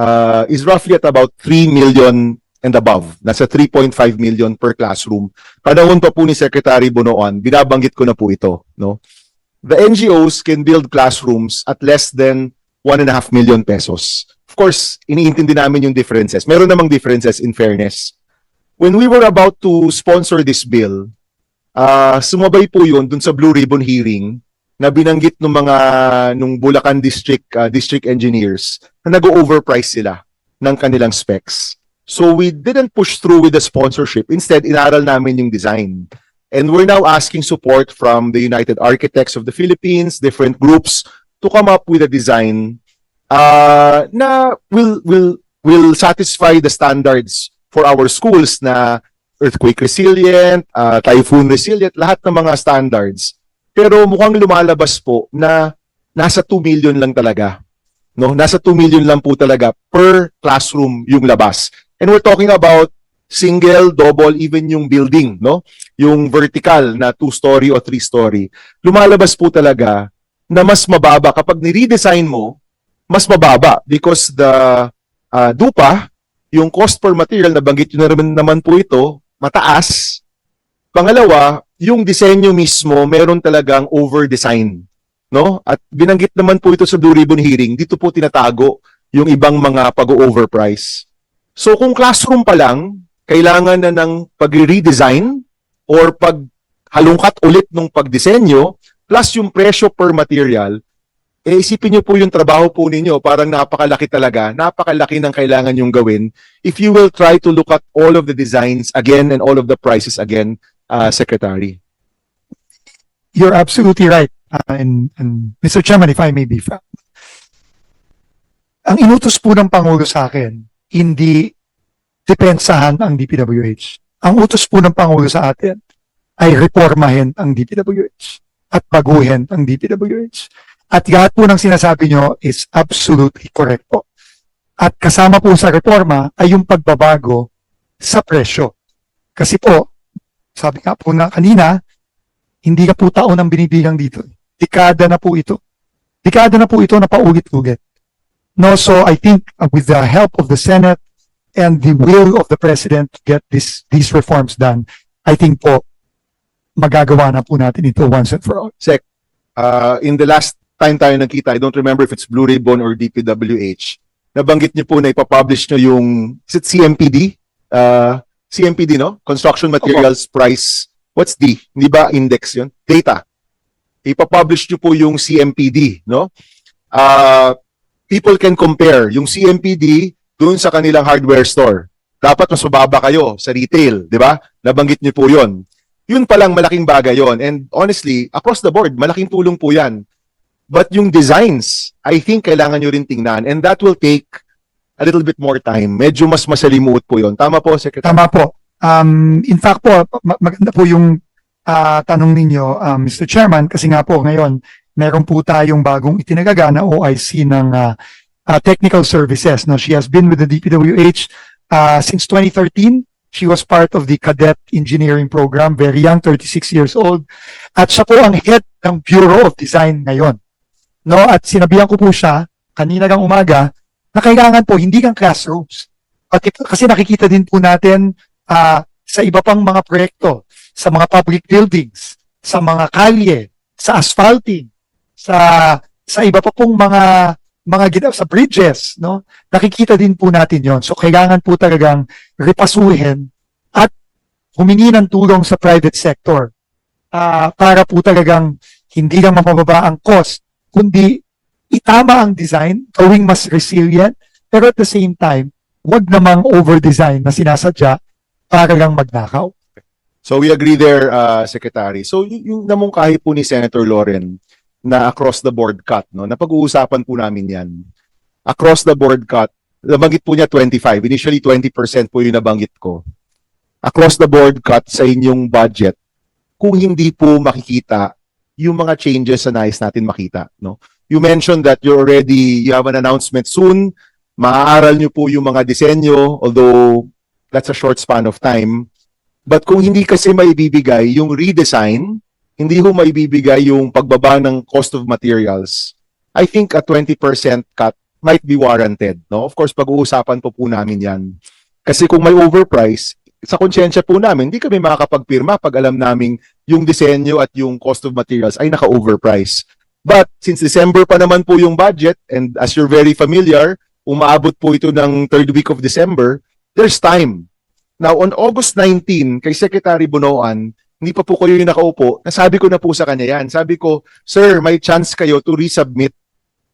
uh, is roughly at about 3 million and above. Nasa 3.5 million per classroom. Panahon pa po ni Secretary Bonoan, binabanggit ko na po ito. No? The NGOs can build classrooms at less than 1.5 million pesos. Of course, iniintindi namin yung differences. Meron namang differences in fairness. When we were about to sponsor this bill, uh, sumabay po yun dun sa Blue Ribbon hearing na binanggit ng mga nung Bulacan District uh, district engineers na nag-overprice sila ng kanilang specs. So we didn't push through with the sponsorship. Instead, inaral namin yung design. And we're now asking support from the United Architects of the Philippines, different groups, to come up with a design uh, na will will will satisfy the standards for our schools na earthquake resilient, uh, typhoon resilient, lahat ng mga standards. Pero mukhang lumalabas po na nasa 2 million lang talaga. No, nasa 2 million lang po talaga per classroom yung labas. And we're talking about single, double, even yung building, no? Yung vertical na two-story o three-story. Lumalabas po talaga na mas mababa kapag ni-redesign mo, mas mababa because the uh, dupa, yung cost per material, nabanggit nyo na naman, naman po ito, mataas. Pangalawa, yung disenyo mismo, meron talagang over-design. No? At binanggit naman po ito sa Blue Ribbon hearing, dito po tinatago yung ibang mga pag-overprice. So kung classroom pa lang, kailangan na ng pag-redesign or paghalungkat ulit ng pagdisenyo plus yung presyo per material, eh isipin niyo po yung trabaho po ninyo, parang napakalaki talaga, napakalaki ng kailangan yung gawin if you will try to look at all of the designs again and all of the prices again, uh, Secretary. You're absolutely right. Uh, and, and Mr. Chairman, if I may be frank, ang inutos po ng Pangulo sa akin, hindi depensahan ang DPWH. Ang utos po ng Pangulo sa atin ay reformahin ang DPWH at baguhin ang DPWH. At lahat po ng sinasabi nyo is absolutely correct po. At kasama po sa reforma ay yung pagbabago sa presyo. Kasi po, sabi nga po na kanina, hindi ka po taon ang binibilang dito. Dekada na po ito. Dekada na po ito na paulit-ulit. No, so I think uh, with the help of the Senate and the will of the President to get this, these reforms done, I think po, magagawa na po natin ito once and for all. Sec, uh, in the last time tayo nagkita, I don't remember if it's Blue Ribbon or DPWH, nabanggit niyo po na ipapublish niyo yung, is it CMPD? Uh, CMPD, no? Construction Materials Price, what's D? Hindi ba index yun? Data. Ipapublish niyo po yung CMPD, no? Uh, people can compare yung CMPD doon sa kanilang hardware store. Dapat mas mababa kayo sa retail, di ba? Nabanggit niyo po yon. Yun palang malaking bagay yon. And honestly, across the board, malaking tulong po yan. But yung designs, I think kailangan nyo rin tingnan. And that will take a little bit more time. Medyo mas masalimuot po yon. Tama po, Secretary? Tama po. Um, in fact po, ma- maganda po yung ah, tanong ninyo, um, Mr. Chairman, kasi nga po ngayon, meron po tayong bagong itinagaga na OIC ng ah, ah, Technical Services. No? She has been with the DPWH ah, since 2013. She was part of the cadet engineering program, very young, 36 years old. At siya po ang head ng Bureau of Design ngayon. No? At sinabihan ko po siya, kanina kang umaga, na kailangan po hindi kang classrooms. Pati- Kasi nakikita din po natin ah, sa iba pang mga proyekto, sa mga public buildings, sa mga kalye, sa asphalting, sa sa iba pa pong mga mga gina- sa bridges, no? Nakikita din po natin 'yon. So kailangan po talagang repasuhin at humingi ng tulong sa private sector ah, para po talagang hindi lang mapababa ang cost, kundi itama ang design, gawing mas resilient, pero at the same time, wag namang over-design na sinasadya para lang magnakaw. So we agree there, uh, Secretary. So yung namungkahi po ni Senator Loren na across the board cut, no? Napag-uusapan po namin yan. Across the board cut, nabanggit po niya 25. Initially 20% po yung nabanggit ko. Across the board cut sa inyong budget, kung hindi po makikita yung mga changes na nais natin makita, no? You mentioned that you already, you have an announcement soon. Maaaral niyo po yung mga disenyo, although that's a short span of time. But kung hindi kasi maibibigay yung redesign, hindi ho maibibigay yung pagbaba ng cost of materials, I think a 20% cut might be warranted. No? Of course, pag-uusapan po po namin yan. Kasi kung may overprice, sa konsyensya po namin, hindi kami makakapagpirma pag alam naming yung disenyo at yung cost of materials ay naka-overprice. But since December pa naman po yung budget, and as you're very familiar, umaabot po ito ng third week of December, there's time. Now, on August 19, kay Secretary Bunoan, hindi pa po kayo yung nakaupo, nasabi ko na po sa kanya yan. Sabi ko, Sir, may chance kayo to resubmit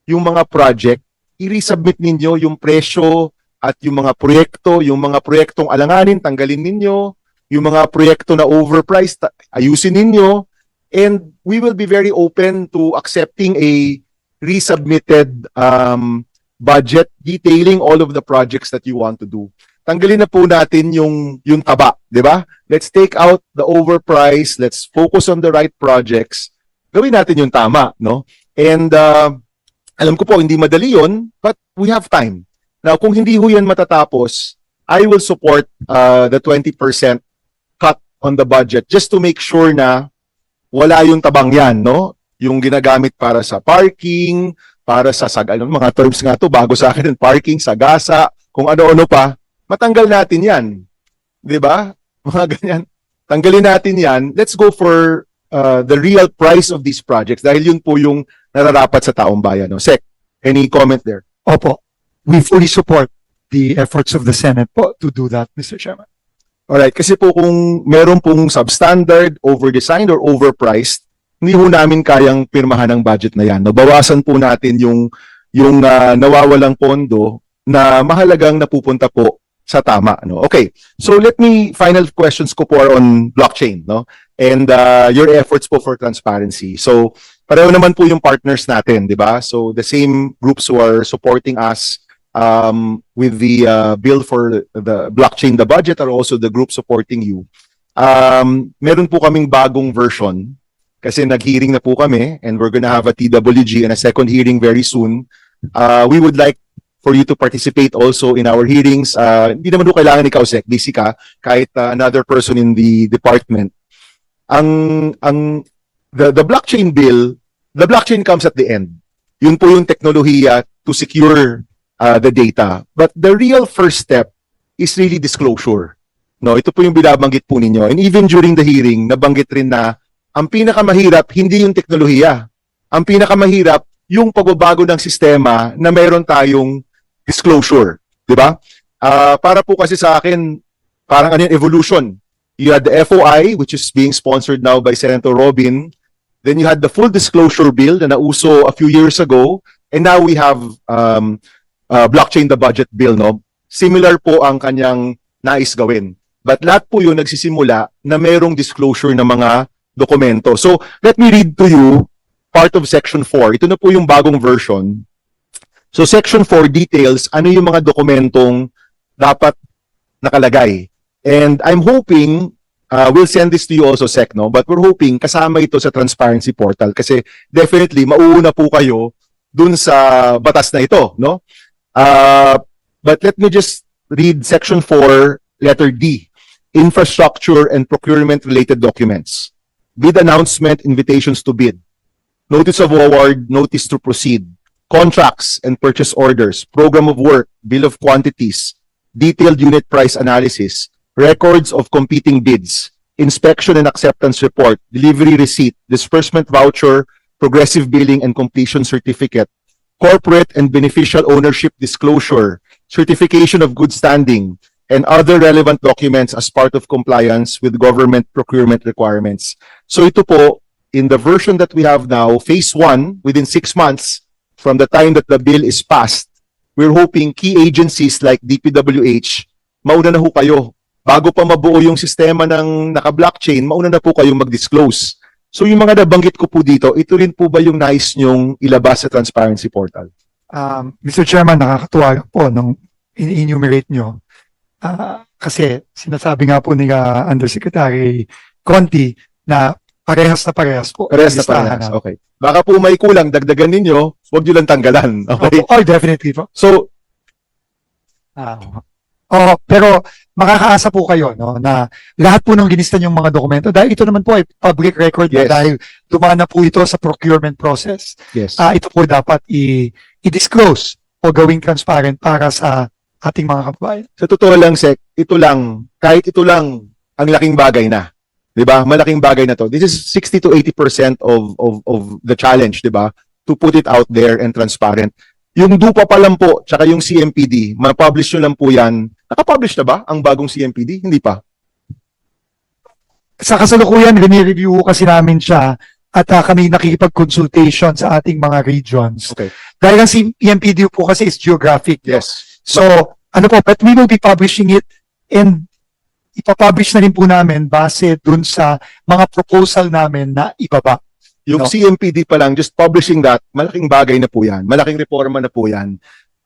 yung mga project. I-resubmit ninyo yung presyo at yung mga proyekto, yung mga proyektong alanganin, tanggalin ninyo. Yung mga proyekto na overpriced, ayusin ninyo. And we will be very open to accepting a resubmitted um, budget detailing all of the projects that you want to do. Tanggalin na po natin yung yung taba, 'di ba? Let's take out the overprice, let's focus on the right projects. Gawin natin yung tama, no? And uh, alam ko po hindi madali 'yon, but we have time. Now, kung hindi ho yan matatapos, I will support uh, the 20% cut on the budget just to make sure na wala yung tabang yan, no? Yung ginagamit para sa parking, para sa sag ano, mga terms nga to bago sa akin parking, sagasa, kung ano-ano pa, matanggal natin 'yan. 'Di ba? Mga ganyan. Tanggalin natin 'yan. Let's go for uh, the real price of these projects dahil yun po yung nararapat sa taong bayan, no? Sec, any comment there? Opo, we fully support the efforts of the Senate po to do that, Mr. Chairman. Alright, kasi po kung meron pong substandard, overdesigned, or overpriced, hindi po namin kayang pirmahan ang budget na yan. Nabawasan po natin yung, yung ah, nawawalang pondo na mahalagang napupunta po sa tama. No? Okay, so let me, final questions ko po are on blockchain no? and uh, your efforts po for transparency. So, pareho naman po yung partners natin, di ba? So, the same groups who are supporting us um, with the uh, bill for the blockchain, the budget are also the group supporting you. Um, meron po kaming bagong version kasi nag-hearing na po kami and we're gonna have a TWG and a second hearing very soon. Uh, we would like for you to participate also in our hearings. Uh, hindi naman po kailangan ikaw, Sec, busy ka, kahit uh, another person in the department. Ang, ang, the, the blockchain bill, the blockchain comes at the end. Yun po yung teknolohiya to secure uh, the data. But the real first step is really disclosure. No, ito po yung binabanggit po ninyo. And even during the hearing, nabanggit rin na ang pinakamahirap hindi yung teknolohiya. Ang pinakamahirap yung pagbabago ng sistema na meron tayong disclosure, 'di ba? Ah, para po kasi sa akin parang ano yung evolution. You had the FOI which is being sponsored now by Senator Robin. Then you had the full disclosure bill na nauso a few years ago and now we have um uh, blockchain the budget bill no. Similar po ang kanyang nais gawin. But lahat po yun nagsisimula na merong disclosure ng mga dokumento. So, let me read to you part of Section 4. Ito na po yung bagong version. So, Section 4 details ano yung mga dokumentong dapat nakalagay. And I'm hoping, uh, we'll send this to you also, Sec, no? But we're hoping kasama ito sa transparency portal kasi definitely mauuna po kayo dun sa batas na ito, no? Uh, but let me just read Section 4, letter D. Infrastructure and procurement related documents. Bid announcement, invitations to bid. Notice of award, notice to proceed. Contracts and purchase orders, program of work, bill of quantities, detailed unit price analysis, records of competing bids, inspection and acceptance report, delivery receipt, disbursement voucher, progressive billing and completion certificate, corporate and beneficial ownership disclosure, certification of good standing, and other relevant documents as part of compliance with government procurement requirements. So ito po, in the version that we have now, phase one, within six months from the time that the bill is passed, we're hoping key agencies like DPWH, mauna na ho kayo. Bago pa mabuo yung sistema ng naka-blockchain, mauna na po kayo mag-disclose. So yung mga nabanggit ko po dito, ito rin po ba yung nais nyong ilabas sa transparency portal? Um, Mr. Chairman, nakakatuwa po nung in-enumerate nyo. Ah, kasi sinasabi nga po ni ah, Undersecretary Conti na parehas na parehas po. Parehas na Listahan parehas. na. Okay. Baka po may kulang, dagdagan ninyo, huwag nyo lang tanggalan. Okay? Opo, oh, definitely po. So, Ah, oh, pero makakaasa po kayo no na lahat po ng ginistan yung mga dokumento dahil ito naman po ay public record na Yes. dahil dumaan na po ito sa procurement process. yes. Ah, ito po dapat i- i-disclose o gawing transparent para sa ating mga kababayan. Sa totoo lang, Sek, ito lang, kahit ito lang, ang laking bagay na. 'Di ba? Malaking bagay na to. This is 60 to 80% of of of the challenge, 'di ba? To put it out there and transparent. Yung DUPA pa lang po, tsaka yung CMPD, ma-publish nyo lang po yan. Nakapublish na ba ang bagong CMPD? Hindi pa. Sa kasalukuyan, rini-review kasi namin siya at ah, kami nakikipag-consultation sa ating mga regions. Okay. Dahil ang CMPD po kasi is geographic. Yes. So, ano po, but we will be publishing it and ipapublish na rin po namin base dun sa mga proposal namin na ibaba. Yung No. CMPD pa lang, just publishing that, malaking bagay na po yan. Malaking reforma na po yan.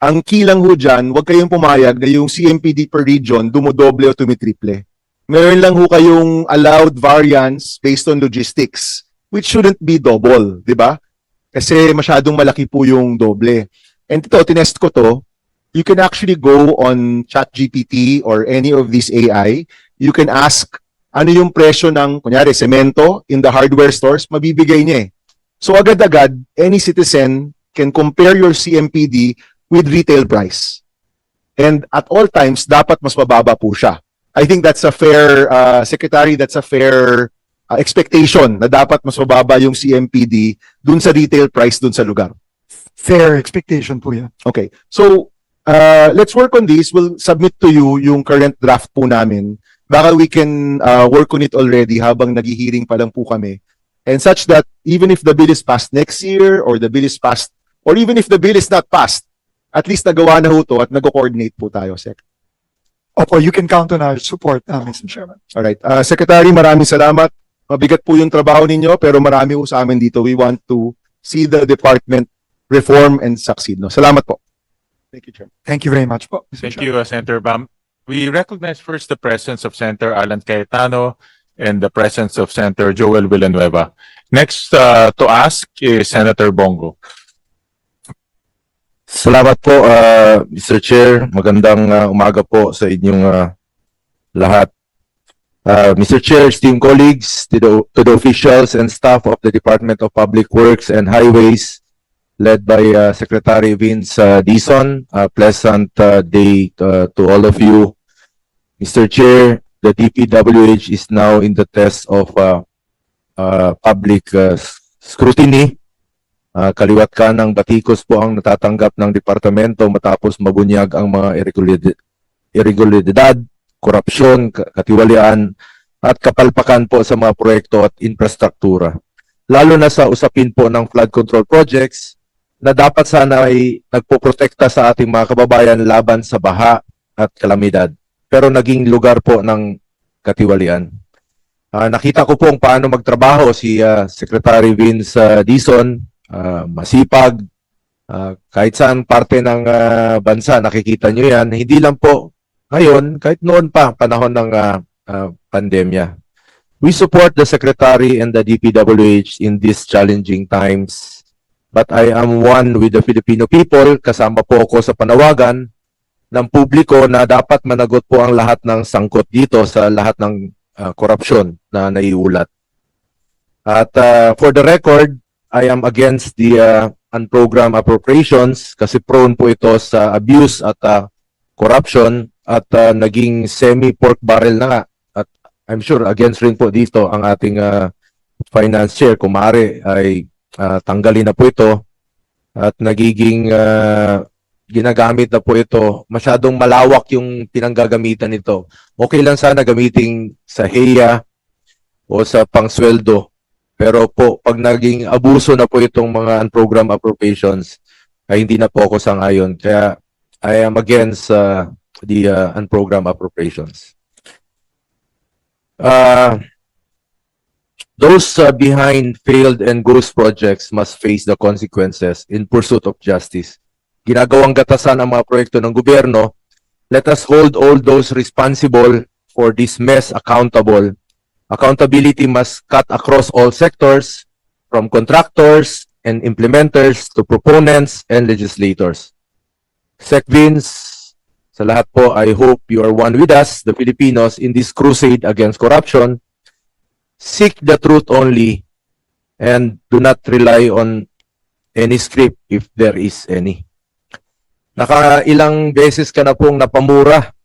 Ang key lang ho dyan, huwag kayong pumayag na yung CMPD per region dumodoble o tumitriple. Meron lang ho kayong allowed variance based on logistics, which shouldn't be double, di ba? Kasi masyadong malaki po yung doble. And ito, tinest ko to, you can actually go on ChatGPT or any of these AI, you can ask ano yung presyo ng, kunyari, semento in the hardware stores, mabibigay niya eh. So agad-agad, any citizen can compare your CMPD with retail price. And at all times, dapat mas mababa po siya. I think that's a fair, uh, Secretary, that's a fair uh, expectation na dapat mas mababa yung CMPD dun sa retail price dun sa lugar. Fair expectation po yan. Okay. So, uh, let's work on this. We'll submit to you yung current draft po namin. Baka we can uh, work on it already habang naghihiring pa lang po kami. And such that even if the bill is passed next year or the bill is passed, or even if the bill is not passed, at least nagawa na ho to at nag-coordinate po tayo, Sec. Opo, you can count on our support, uh, Mr. Chairman. Alright. Uh, Secretary, maraming salamat. Mabigat po yung trabaho ninyo, pero marami po sa amin dito. We want to see the department reform and succeed. No? Salamat po. Thank you, Chair. Thank you very much po. Mr. Thank Chairman. you, uh, Senator Bam. We recognize first the presence of Senator Alan Cayetano and the presence of Senator Joel Villanueva. Next uh, to ask is Senator Bongo. Salamat po, uh, Mr. Chair. Magandang uh, umaga po sa inyong uh, lahat. Uh, Mr. Chair, esteemed colleagues, to the, to the officials and staff of the Department of Public Works and Highways, led by uh, Secretary Vince uh, Dison, a pleasant uh, day uh, to all of you. Mr. Chair, the DPWH is now in the test of uh, uh, public uh, scrutiny. Ah, kaliwat ka ng batikos po ang natatanggap ng departamento matapos mabunyag ang mga irregularidad, korupsyon, ka- katiwalian, at kapalpakan po sa mga proyekto at infrastruktura. Lalo na sa usapin po ng flood control projects na dapat sana ay nagpoprotekta sa ating mga kababayan laban sa baha at kalamidad. Pero naging lugar po ng katiwalian. Ah, nakita ko po kung paano magtrabaho si ah, Secretary Vince ah, Dison ah, masipag, ah, kahit saan parte ng ah, bansa, nakikita nyo yan. Hindi lang po ngayon, kahit noon pa, panahon ng ah, ah, pandemya. We support the Secretary and the DPWH in these challenging times. But I am one with the Filipino people, kasama po ako sa panawagan ng publiko na dapat managot po ang lahat ng sangkot dito sa lahat ng korupsyon na naiulat. At ah, for the record, I am against the uh, unprogrammed appropriations kasi prone po ito sa abuse at uh, corruption at uh, naging semi-pork barrel na nga. At I'm sure against rin po dito ang ating uh, finance chair. Ay uh, tanggalin na po ito at nagiging uh, ginagamit na po ito. Masyadong malawak yung pinanggagamitan nito. Okay lang sana gamitin sa HEA o sa pangsweldo pero po, pag naging abuso na po itong mga unprogrammed appropriations, ay hindi na po ako sangayon. Kaya I am against uh, the uh, unprogrammed appropriations. Uh, those uh, behind failed and ghost projects must face the consequences in pursuit of justice. Ginagawang gatasan ang mga proyekto ng gobyerno. Let us hold all those responsible for this mess accountable Accountability must cut across all sectors, from contractors and implementers to proponents and legislators. SecVins, sa lahat po, I hope you are one with us, the Filipinos, in this crusade against corruption. Seek the truth only and do not rely on any script if there is any. Naka ilang beses ka na pong napamura